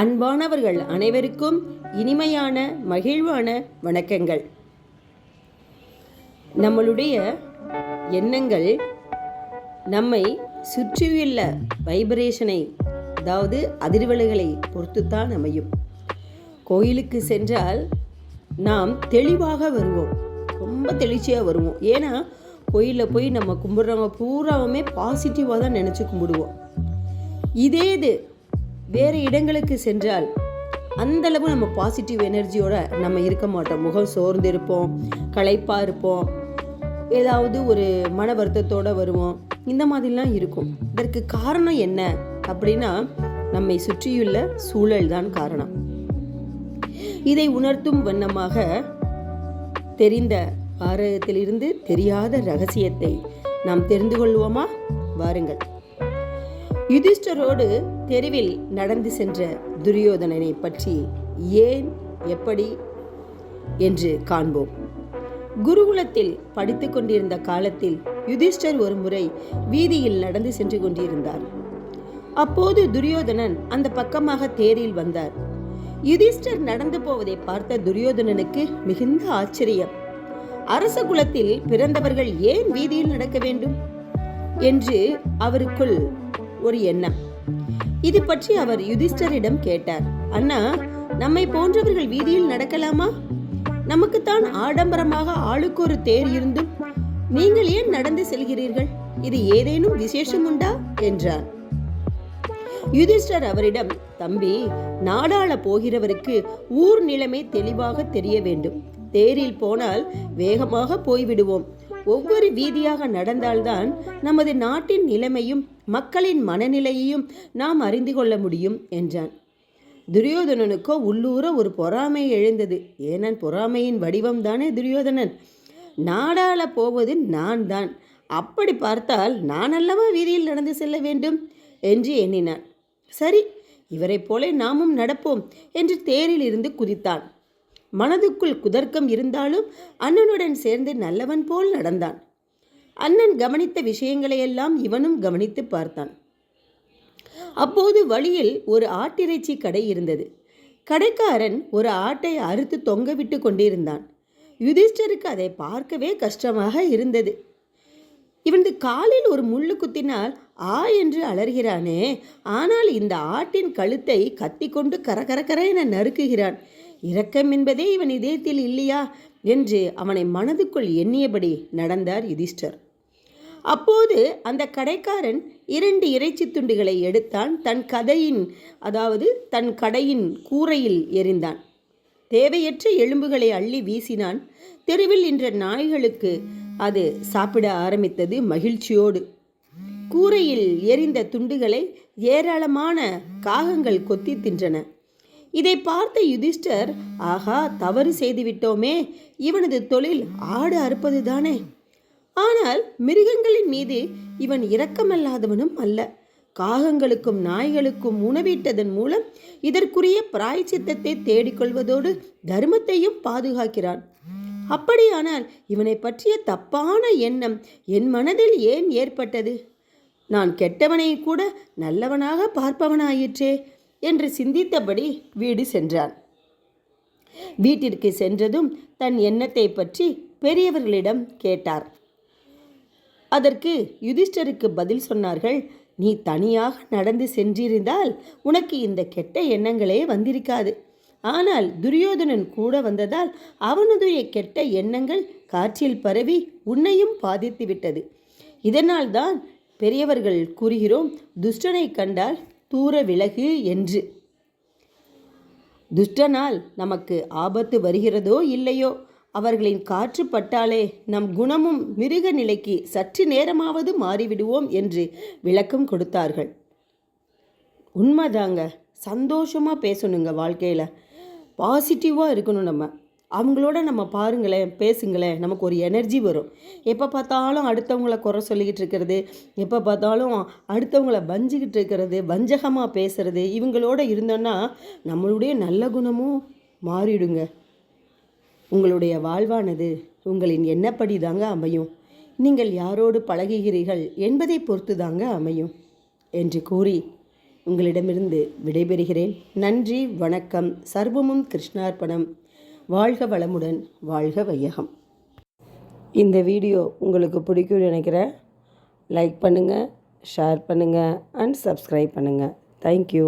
அன்பானவர்கள் அனைவருக்கும் இனிமையான மகிழ்வான வணக்கங்கள். நம்மளுடைய எண்ணங்கள் நம்மை சுற்றியுள்ள வைப்ரேஷனை அதாவது அதிர்வலைகளை பொறுத்துத்தான் அமையும். கோயிலுக்கு சென்றால் நாம் தெளிவாக வருவோம். ரொம்ப தெளிச்சியாக வருவோம். ஏன்னா கோயிலில் போய் நம்ம கும்பிட்றவங்க பூராவுமே பாசிட்டிவாக தான் நினச்சி கும்பிடுவோம். இதே இது வேறு இடங்களுக்கு சென்றால் அந்த அளவு நம்ம பாசிட்டிவ் எனர்ஜியோட நம்ம இருக்க மாட்டோம். முகம் சோர்ந்து இருப்போம் களைப்பாக இருப்போம். ஏதாவது ஒரு மன வருத்தத்தோட வருவோம். இந்த மாதிரிலாம் இருக்கும். இதற்கு காரணம் என்ன அப்படின்னா நம்மை சுற்றியுள்ள சூழல் தான் காரணம். இதை உணர்த்தும் வண்ணமாக தெரிந்த பாரதத்திலிருந்து தெரியாத ரகசியத்தை நாம் தெரிந்து கொள்வோமா? வாருங்கள். யுதிஷ்டரோடு தெருவில் நடந்து சென்ற துரியோதனனை பற்றி ஏன் எப்படி என்று காண்போம். குருகுலத்தில் படித்துக் கொண்டிருந்த காலத்தில் யுதிஷ்டர் ஒரு முறை வீதியில் நடந்து சென்று கொண்டிருந்தார். அப்போது துரியோதனன் அந்த பக்கமாக தேரில் வந்தார். யுதிஷ்டர் நடந்து போவதை பார்த்த துரியோதனனுக்கு மிகுந்த ஆச்சரியம். அரச குலத்தில் பிறந்தவர்கள் ஏன் வீதியில் நடக்க வேண்டும்? என்று அவருக்குள் ஒரு எண்ணம். இது பற்றி அவர் யுதிஷ்டரிடம் கேட்டார். அண்ணா நம்மை போன்றவர்கள் வீதியில் நடக்கலாமா? நமக்குத்தான் ஆடம்பரமாக ஆளுக்கு ஒரு தேர் இருந்தும் நீங்கள் ஏன் நடந்து செல்கிறீர்கள்? இது ஏதேனும் விசேஷம் உண்டா என்றார். யுதிஷ்டர் அவரிடம் தம்பி நாடாள போகிறவருக்கு ஊர் நிலைமை தெளிவாக தெரிய வேண்டும். தேரில் போனால் வேகமாக போய்விடுவோம். ஒவ்வொரு வீதியாக நடந்தால்தான் நமது நாட்டின் நிலைமையும் மக்களின் மனநிலையையும் நாம் அறிந்து கொள்ள முடியும் என்றான். துரியோதனனுக்கோ உள்ளூர ஒரு பொறாமை எழுந்தது. ஏனன் பொறாமையின் வடிவம் தானே துரியோதனன்? நாடாள போவது நான் தான். அப்படி பார்த்தால் நான் அல்லவா வீதியில் நடந்து செல்ல வேண்டும்? என்று எண்ணினான். சரி இவரைப் போல நாமும் நடப்போம் என்று தேரில் இருந்து குதித்தான். மனதுக்குள் குதர்க்கம் இருந்தாலும் அண்ணனுடன் சேர்ந்து நல்லவன் போல் நடந்தான். அண்ணன் கவனித்த விஷயங்களையெல்லாம் இவனும் கவனித்து பார்த்தான். அப்போது வழியில் ஒரு ஆட்டிறைச்சி கடை இருந்தது. கடைக்காரன் ஒரு ஆட்டை அறுத்து தொங்கவிட்டு கொண்டிருந்தான். யுதிஷ்டருக்கு அதை பார்க்கவே கஷ்டமாக இருந்தது. இவனது காலில் ஒரு முள்ளு குத்தினால் ஆ என்று அலறுகிறானே ஆனால் இந்த ஆட்டின் கழுத்தை கத்திக்கொண்டு கரகரகர என நறுக்குகிறான். இரக்கம் என்பதே இவன் இதயத்தில் இல்லையா? என்று அவனை மனதுக்குள் எண்ணியபடி நடந்தார் யுதிஷ்டர். அப்போது அந்த கடைக்காரன் இரண்டு இறைச்சி துண்டுகளை எடுத்தான். தன் கதையின் அதாவது தன் கடையின் கூரையில் எறிந்தான். தேவையற்ற எலும்புகளை அள்ளி வீசினான். தெருவில் நின்ற நாய்களுக்கு அது சாப்பிட ஆரம்பித்தது மகிழ்ச்சியோடு. கூரையில் எரிந்த துண்டுகளை ஏராளமான காகங்கள் கொத்தி தின்றன. இதை பார்த்த யுதிஷ்டர் ஆகா தவறு செய்துவிட்டோமே. இவனது தொழில் ஆடு அறுப்பதுதானே. ஆனால் மிருகங்களின் மீது இவன் இரக்கமல்லாதவனும் அல்ல. காகங்களுக்கும் நாய்களுக்கும் உணவிட்டதன் மூலம் இதற்குரிய பிராய்ச்சித்தத்தை தேடிக்கொள்வதோடு தர்மத்தையும் பாதுகாக்கிறான். அப்படியானால் இவனை பற்றிய தப்பான எண்ணம் என் மனதில் ஏன் ஏற்பட்டது? நான் கெட்டவனை கூட நல்லவனாக பார்ப்பவனாயிற்றே என்று சிந்தித்தபடி வீடு சென்றான். வீட்டிற்கு சென்றதும் தன் எண்ணத்தை பற்றி பெரியவர்களிடம் கேட்டார். அதற்கு யுதிஷ்டருக்கு பதில் சொன்னார்கள் நீ தனியாக நடந்து சென்றிருந்தால் உனக்கு இந்த கெட்ட எண்ணங்களே வந்திருக்காது. ஆனால் துரியோதனன் கூட வந்ததால் அவனுடைய கெட்ட எண்ணங்கள் காற்றில் பரவி உன்னையும் பாதித்து விட்டது. இதனால்தான் பெரியவர்கள் கூறுகிறோம் துஷ்டனை கண்டால் தூர விலகு என்று. துஷ்டனால் நமக்கு ஆபத்து வருகிறதோ இல்லையோ? அவர்களின் காற்று பட்டாலே நம் குணமும் மிருக நிலைக்கு சற்று நேரமாவது மாறிவிடுவோம் என்று விளக்கம் கொடுத்தார்கள். உண்மைதாங்க சந்தோஷமாக பேசணுங்க வாழ்க்கையில். பாசிட்டிவாக இருக்கணும் நம்ம. அவங்களோட நம்ம பாருங்களேன் பேசுங்களேன் நமக்கு ஒரு எனர்ஜி வரும். எப்போ பார்த்தாலும் அடுத்தவங்கள குறை சொல்லிக்கிட்டு இருக்கிறது எப்போ பார்த்தாலும் அடுத்தவங்கள வஞ்சிக்கிட்டு இருக்கிறது வஞ்சகமாக பேசுகிறது இவங்களோட இருந்தோன்னா நம்மளுடைய நல்ல குணமும் மாறிடுங்க. உங்களுடைய வாழ்வானது உங்களின் எண்ணப்படி தாங்க அமையும். நீங்கள் யாரோடு பழகுகிறீர்கள் என்பதை பொறுத்து தாங்க அமையும் என்று கூறி உங்களிடமிருந்து விடைபெறுகிறேன். நன்றி வணக்கம். சர்வமும் கிருஷ்ணார்ப்பணம் வாழ்க வளமுடன் வாழ்க வையகம். இந்த வீடியோ உங்களுக்கு பிடிக்கும்னு நினைக்கிறேன். லைக் பண்ணுங்கள் ஷேர் பண்ணுங்கள் அண்ட் சப்ஸ்கிரைப் பண்ணுங்கள் தேங்க்யூ